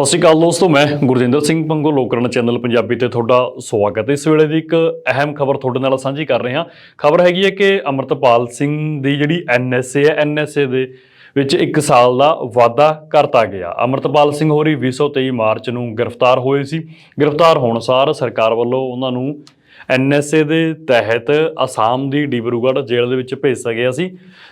ਸਤਿ ਸ਼੍ਰੀ ਅਕਾਲ ਦੋਸਤੋ, ਮੈਂ ਗੁਰਜਿੰਦਰ ਸਿੰਘ ਪੰਗੋ ਲੋਕਰਨ ਚੈਨਲ ਪੰਜਾਬੀ ਤੇ ਤੁਹਾਡਾ ਸਵਾਗਤ ਹੈ। ਇਸ ਵੇਲੇ ਦੀ ਇੱਕ ਅਹਿਮ ਖਬਰ ਤੁਹਾਡੇ ਨਾਲ ਸਾਂਝੀ ਕਰ ਰਹੇ ਹਾਂ। ਖਬਰ ਹੈਗੀ ਹੈ ਕਿ ਅਮਰਤਪਾਲ ਸਿੰਘ ਦੀ ਜਿਹੜੀ ਐਨਐਸਏ ਹੈ ਐਨਐਸਏ ਦੇ ਵਿੱਚ 1 ਸਾਲ ਦਾ ਵਾਅਦਾ ਕਰਤਾ ਗਿਆ। ਅਮਰਤਪਾਲ ਸਿੰਘ ਹੋਰੀ 2023 ਮਾਰਚ ਨੂੰ ਗ੍ਰਿਫਤਾਰ ਹੋਏ ਸੀ। ਗ੍ਰਿਫਤਾਰ ਹੋਣ ਸਾਰ ਸਰਕਾਰ ਵੱਲੋਂ ਉਹਨਾਂ ਨੂੰ ਐਨਐਸਏ ਦੇ ਤਹਿਤ ਆਸਾਮ ਦੀ ਡਿਬਰੂਗੜ੍ਹ ਜੇਲ੍ਹ ਦੇ ਵਿੱਚ ਭੇਜਿਆ ਗਿਆ ਸੀ,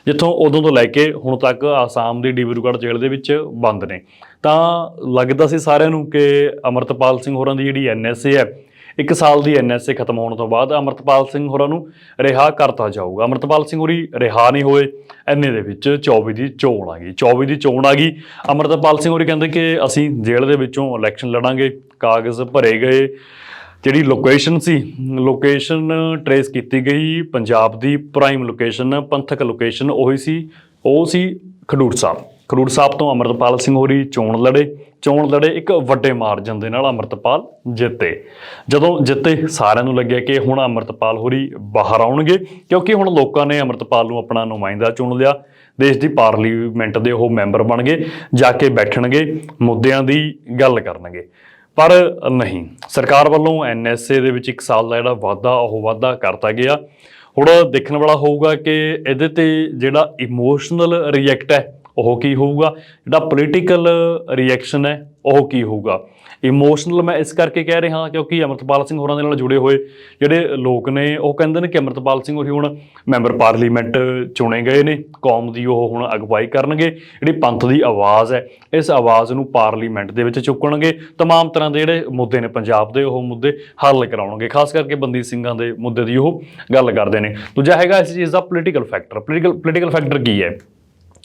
ਜਿੱਥੋਂ ਉਦੋਂ ਤੋਂ ਲੈ ਕੇ ਹੁਣ ਤੱਕ ਅਸਾਮ ਦੀ ਡਿਬਰੂਗੜ੍ਹ ਜੇਲ੍ਹ ਦੇ ਵਿੱਚ ਬੰਦ ਨੇ। ਤਾਂ ਲੱਗਦਾ ਸੀ ਸਾਰਿਆਂ ਨੂੰ ਕਿ ਅਮਰਤਪਾਲ ਸਿੰਘ ਹੋਰਾਂ ਦੀ ਜਿਹੜੀ ਐਨਐਸਏ ਹੈ, ਇੱਕ ਸਾਲ ਦੀ ਐਨਐਸਏ ਖਤਮ ਹੋਣ ਤੋਂ ਬਾਅਦ ਅਮਰਤਪਾਲ ਸਿੰਘ ਹੋਰਾਂ ਨੂੰ ਰਿਹਾ ਕਰਤਾ ਜਾਊਗਾ। ਅਮਰਤਪਾਲ ਸਿੰਘ ਹੋਰੀ ਰਿਹਾ ਨਹੀਂ ਹੋਏ, ਐਨੇ ਦੇ ਵਿੱਚ 24 ਦੀ ਚੋਣ ਆ ਗਈ। 24 ਦੀ ਚੋਣ ਆ ਗਈ। ਅਮਰਤਪਾਲ ਸਿੰਘ ਹੋਰੀ ਕਹਿੰਦੇ ਕਿ ਅਸੀਂ ਜੇਲ੍ਹ ਦੇ ਵਿੱਚੋਂ ਇਲੈਕਸ਼ਨ ਲੜਾਂਗੇ, ਕਾਗਜ਼ ਭਰੇ ਗਏ ਜਿਹੜੀ ਲੋਕੇਸ਼ਨ ਸੀ ਲੋਕੇਸ਼ਨ ਟਰੇਸ ਕੀਤੀ ਗਈ ਪੰਜਾਬ ਦੀ ਪ੍ਰਾਈਮ ਲੋਕੇਸ਼ਨ ਪੰਥਕ ਲੋਕੇਸ਼ਨ ਉਹੀ ਸੀ, ਉਹ ਸੀ ਖਡੂਰ ਸਾਹਿਬ। ਖਡੂਰ ਸਾਹਿਬ ਤੋਂ ਅਮਰਤਪਾਲ ਸਿੰਘ ਹੋਰੀ ਚੋਣ ਲੜੇ ਚੋਣ ਲੜੇ ਇੱਕ ਵੱਡੇ ਮਾਰਜਨ ਦੇ ਨਾਲ ਅਮਰਤਪਾਲ ਜਿੱਤੇ। ਜਦੋਂ ਜਿੱਤੇ, ਸਾਰਿਆਂ ਨੂੰ ਲੱਗਿਆ ਕਿ ਹੁਣ ਅਮਰਤਪਾਲ ਹੋਰੀ ਬਾਹਰ ਆਉਣਗੇ, ਕਿਉਂਕਿ ਹੁਣ ਲੋਕਾਂ ਨੇ ਅਮਰਤਪਾਲ ਨੂੰ ਆਪਣਾ ਨੁਮਾਇੰਦਾ ਚੁਣ ਲਿਆ। ਦੇਸ਼ ਦੀ ਪਾਰਲੀਮੈਂਟ ਦੇ ਉਹ ਮੈਂਬਰ ਬਣ ਗਏ, ਜਾ ਕੇ ਬੈਠਣਗੇ, ਮੁੱਦਿਆਂ ਦੀ ਗੱਲ ਕਰਨਗੇ। ਪਰ ਨਹੀਂ। ਸਰਕਾਰ ਵੱਲੋਂ ਐਨਐਸਏ ਦੇ ਵਿੱਚ 1 ਸਾਲ ਦਾ ਜਿਹੜਾ ਵਾਅਦਾ ਉਹ ਵਾਅਦਾ ਕਰਤਾ ਗਿਆ। ਹੁਣ ਦੇਖਣ ਵਾਲਾ ਹੋਊਗਾ ਕਿ ਇਹਦੇ ਤੇ ਜਿਹੜਾ ਇਮੋਸ਼ਨਲ ਰਿਐਕਟ ਹੈ ਉਹ ਕੀ ਹੋਊਗਾ ਜਿਹੜਾ ਪੋਲੀਟੀਕਲ ਰਿਐਕਸ਼ਨ ਹੈ ਉਹ ਕੀ ਹੋਊਗਾ ਇਮੋਸ਼ਨਲ ਮੈਂ ਇਸ ਕਰਕੇ ਕਹਿ ਰਿਹਾ ਕਿਉਂਕਿ ਅਮਰਤਪਾਲ ਸਿੰਘ ਹੋਰਾਂ ਦੇ ਨਾਲ ਜੁੜੇ ਹੋਏ ਜਿਹੜੇ ਲੋਕ ਨੇ ਉਹ ਕਹਿੰਦੇ ਨੇ ਕਿ ਅਮਰਤਪਾਲ ਸਿੰਘ ਹੋਰੀ ਹੁਣ ਮੈਂਬਰ ਪਾਰਲੀਮੈਂਟ ਚੁਣੇ ਗਏ ਨੇ ਕੌਮ ਦੀ ਉਹ ਹੁਣ ਅਗਵਾਈ ਕਰਨਗੇ ਜਿਹੜੀ ਪੰਥ ਦੀ ਆਵਾਜ਼ ਹੈ ਇਸ ਆਵਾਜ਼ ਨੂੰ ਪਾਰਲੀਮੈਂਟ ਦੇ ਵਿੱਚ ਚੁੱਕਣਗੇ तमाम ਤਰ੍ਹਾਂ ਦੇ ਜਿਹੜੇ ਮੁੱਦੇ ਨੇ ਪੰਜਾਬ ਦੇ ਉਹ ਮੁੱਦੇ ਹੱਲ ਕਰਾਉਣਗੇ ਖਾਸ ਕਰਕੇ ਬੰਦੀ ਸਿੰਘਾਂ ਦੇ ਮੁੱਦੇ ਦੀ ਉਹ ਗੱਲ ਕਰਦੇ ਨੇ ਦੂਜਾ ਹੈਗਾ ਇਸ ਚੀਜ਼ ਦਾ political factor political political factor ਕੀ ਹੈ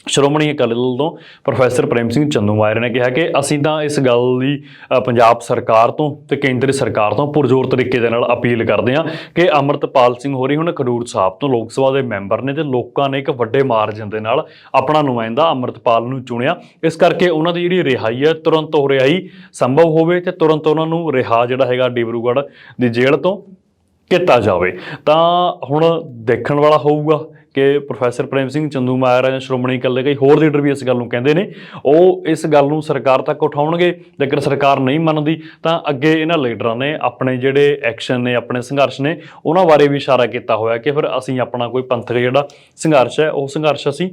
ਸ਼੍ਰੋਮਣੀ ਅਕਾਲੀ ਦਲ ਤੋਂ ਪ੍ਰੋਫੈਸਰ ਪ੍ਰੇਮ ਸਿੰਘ ਚੰਦੂਮਾਇਰ ਨੇ ਕਿਹਾ ਕਿ ਅਸੀਂ ਤਾਂ ਇਸ ਗੱਲ ਦੀ ਪੰਜਾਬ ਸਰਕਾਰ ਤੋਂ ਤੇ ਕੇਂਦਰੀ ਸਰਕਾਰ ਤੋਂ ਪੁਰਜ਼ੋਰ ਤਰੀਕੇ ਦੇ ਨਾਲ ਅਪੀਲ ਕਰਦੇ ਹਾਂ ਕਿ ਅਮਰਤਪਾਲ ਸਿੰਘ ਹੋਰੀ ਹੁਣ ਖਡੂਰ ਸਾਹਿਬ ਤੋਂ ਲੋਕ ਸਭਾ ਦੇ ਮੈਂਬਰ ਨੇ ਤੇ ਲੋਕਾਂ ਨੇ ਇੱਕ ਵੱਡੇ ਮਾਰਜਨ ਦੇ ਨਾਲ ਆਪਣਾ ਨੁਮਾਇੰਦਾ ਅਮਰਤਪਾਲ ਨੂੰ ਚੁਣਿਆ। ਇਸ ਕਰਕੇ ਉਹਨਾਂ ਦੀ ਜਿਹੜੀ ਰਿਹਾਈ ਹੈ, ਤੁਰੰਤ ਉਹ ਰਿਹਾਈ ਸੰਭਵ ਹੋਵੇ ਤੇ ਤੁਰੰਤ ਉਹਨਾਂ ਨੂੰ ਰਿਹਾ ਜਿਹੜਾ ਹੈਗਾ ਡਿਬਰੂਗੜ੍ਹ ਦੀ ਜੇਲ੍ਹ ਤੋਂ। ਕੀਤਾ ਜਾਵੇ। ਤਾਂ ਹੁਣ ਦੇਖਣ ਵਾਲਾ ਹੋਊਗਾ ਕਿ ਪ੍ਰੋਫੈਸਰ ਪ੍ਰੇਮ ਸਿੰਘ ਚੰਦੂ ਮਾਇਰਾ ਜਾਂ ਸ਼੍ਰੋਮਣੀ ਅਕਾਲੀ ਕਈ ਹੋਰ ਲੀਡਰ ਵੀ ਇਸ ਗੱਲ ਨੂੰ ਕਹਿੰਦੇ ਨੇ, ਉਹ ਇਸ ਗੱਲ ਨੂੰ ਸਰਕਾਰ ਤੱਕ ਉਠਾਉਣਗੇ ਜੇਕਰ ਸਰਕਾਰ ਨਹੀਂ ਮੰਨਦੀ, ਤਾਂ ਅੱਗੇ ਇਹਨਾਂ ਲੀਡਰਾਂ ਨੇ ਆਪਣੇ ਜਿਹੜੇ ਐਕਸ਼ਨ ਨੇ, ਆਪਣੇ ਸੰਘਰਸ਼ ਨੇ, ਉਹਨਾਂ ਬਾਰੇ ਵੀ ਇਸ਼ਾਰਾ ਕੀਤਾ ਹੋਇਆ ਕਿ ਫਿਰ ਅਸੀਂ ਆਪਣਾ ਕੋਈ ਪੰਥਕ ਜਿਹੜਾ ਸੰਘਰਸ਼ ਹੈ, ਉਹ ਸੰਘਰਸ਼ ਅਸੀਂ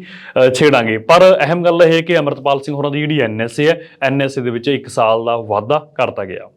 ਛੇੜਾਂਗੇ। ਪਰ ਅਹਿਮ ਗੱਲ ਇਹ ਹੈ ਕਿ ਅਮਰਤਪਾਲ ਸਿੰਘ ਹੋਰਾਂ ਦੀ ਜਿਹੜੀ ਐਨਐਸਏ ਹੈ ਐਨਐਸਏ ਦੇ ਵਿੱਚ 1 ਸਾਲ ਦਾ ਵਾਅਦਾ ਕਰਤਾ ਗਿਆ।